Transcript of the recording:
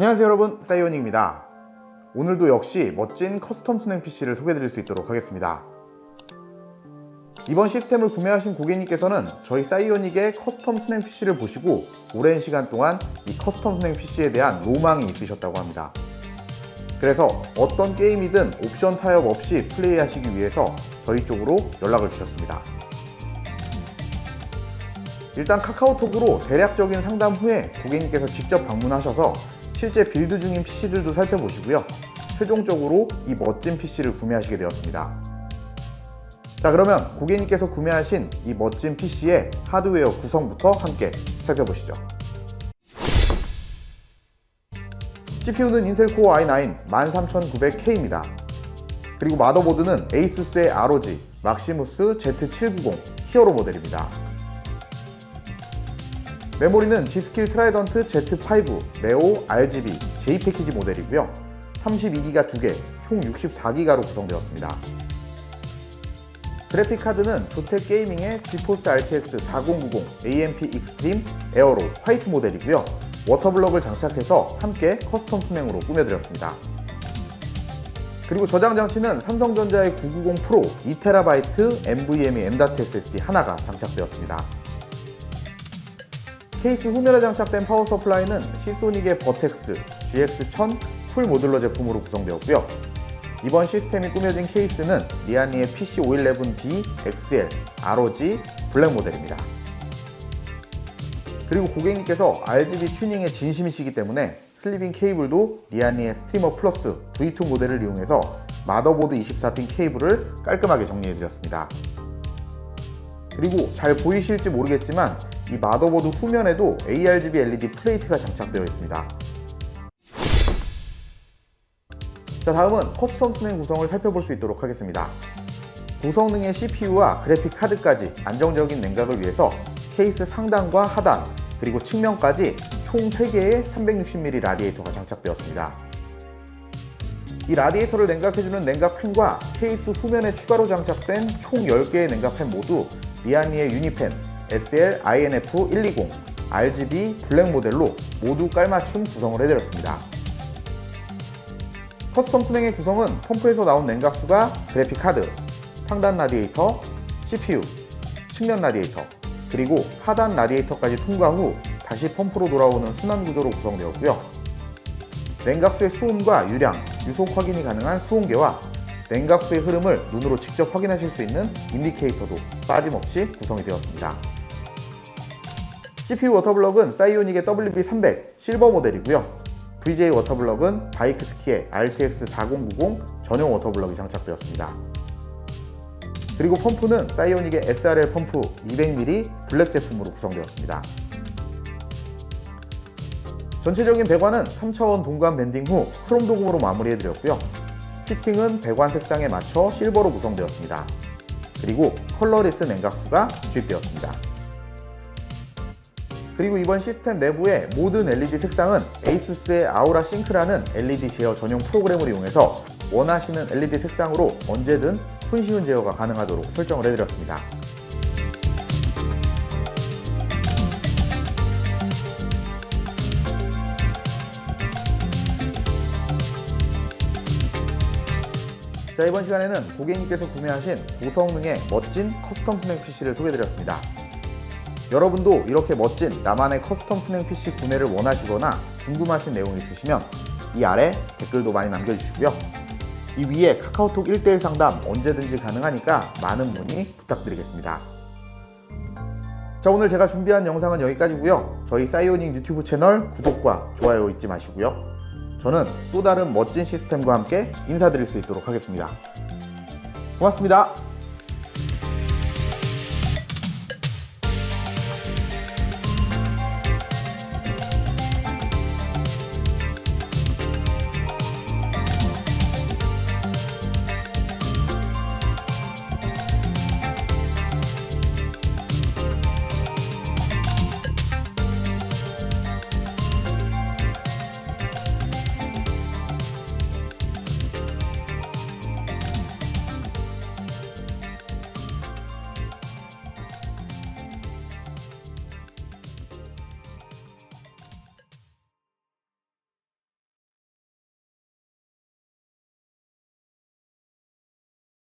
안녕하세요 여러분. 사이오닉입니다. 오늘도 역시 멋진 커스텀 순행 PC를 소개해드릴 수 있도록 하겠습니다. 이번 시스템을 구매하신 고객님께서는 저희 사이오닉의 커스텀 순행 PC를 보시고 오랜 시간 동안 이 커스텀 순행 PC에 대한 로망이 있으셨다고 합니다. 그래서 어떤 게임이든 옵션 타협 없이 플레이하시기 위해서 저희 쪽으로 연락을 주셨습니다. 일단 카카오톡으로 대략적인 상담 후에 고객님께서 직접 방문하셔서 실제 빌드 중인 PC들도 살펴보시고요. 최종적으로 이 멋진 PC를 구매하시게 되었습니다. 자, 그러면 고객님께서 구매하신 이 멋진 PC의 하드웨어 구성부터 함께 살펴보시죠. CPU는 인텔 코어 i9 13900K입니다. 그리고 마더보드는 에이수스의 ROG 막시무스 Z790 히어로 모델입니다. 메모리는 G스킬 트라이던트 Z5 네오 RGB J 패키지 모델이고요. 32기가 2개, 총 64기가로 구성되었습니다. 그래픽 카드는 조텍 게이밍의 지포스 RTX 4090 AMP 익스트림 에어로 화이트 모델이고요. 워터블럭을 장착해서 함께 커스텀 순행으로 꾸며드렸습니다. 그리고 저장 장치는 삼성전자의 990 프로 2TB NVMe M.2 SSD 하나가 장착되었습니다. 케이스 후면에 장착된 파워 서플라이는 시소닉의 버텍스 GX1000 풀 모듈러 제품으로 구성되었고요. 이번 시스템이 꾸며진 케이스는 리아니의 PC511D XL ROG 블랙 모델입니다. 그리고 고객님께서 RGB 튜닝에 진심이시기 때문에 슬리빙 케이블도 리아니의 스티머 플러스 V2 모델을 이용해서 마더보드 24핀 케이블을 깔끔하게 정리해드렸습니다. 그리고 잘 보이실지 모르겠지만 이 마더보드 후면에도 ARGB LED 플레이트가 장착되어 있습니다. 자, 다음은 커스텀 순행 구성을 살펴볼 수 있도록 하겠습니다. 고성능의 CPU와 그래픽 카드까지 안정적인 냉각을 위해서 케이스 상단과 하단, 그리고 측면까지 총 3개의 360mm 라디에이터가 장착되었습니다. 이 라디에이터를 냉각해주는 냉각팬과 케이스 후면에 추가로 장착된 총 10개의 냉각팬 모두 미아니의 유니팬 SL INF 120 RGB 블랙 모델로 모두 깔맞춤 구성을 해드렸습니다. 커스텀 순행의 구성은 펌프에서 나온 냉각수가 그래픽 카드, 상단 라디에이터, CPU, 측면 라디에이터, 그리고 하단 라디에이터까지 통과 후 다시 펌프로 돌아오는 순환 구조로 구성되었고요. 냉각수의 수온과 유량, 유속 확인이 가능한 수온계와 냉각수의 흐름을 눈으로 직접 확인하실 수 있는 인디케이터도 빠짐없이 구성이 되었습니다. CPU 워터블럭은 사이오닉의 WB300 실버 모델이고요. VJ 워터블럭은 바이크스키의 RTX 4090 전용 워터블럭이 장착되었습니다. 그리고 펌프는 사이오닉의 SRL 펌프 200mm 블랙 제품으로 구성되었습니다. 전체적인 배관은 3차원 동관 밴딩 후 크롬 도금으로 마무리해드렸고요. 피팅은 배관 색상에 맞춰 실버로 구성되었습니다. 그리고 컬러리스 냉각수가 주입되었습니다. 그리고 이번 시스템 내부의 모든 LED 색상은 에이수스의 아우라 싱크라는 LED 제어 전용 프로그램을 이용해서 원하시는 LED 색상으로 언제든 손쉬운 제어가 가능하도록 설정을 해드렸습니다. 자 이번 시간에는 고객님께서 구매하신 고성능의 멋진 커스텀 순행 PC를 소개해드렸습니다. 여러분도 이렇게 멋진 나만의 커스텀 순행 PC 구매를 원하시거나 궁금하신 내용이 있으시면 이 아래 댓글도 많이 남겨주시고요. 이 위에 카카오톡 1대1 상담 언제든지 가능하니까 많은 문의 부탁드리겠습니다. 자 오늘 제가 준비한 영상은 여기까지고요. 저희 사이오닉 유튜브 채널 구독과 좋아요 잊지 마시고요. 저는 또 다른 멋진 시스템과 함께 인사드릴 수 있도록 하겠습니다. 고맙습니다.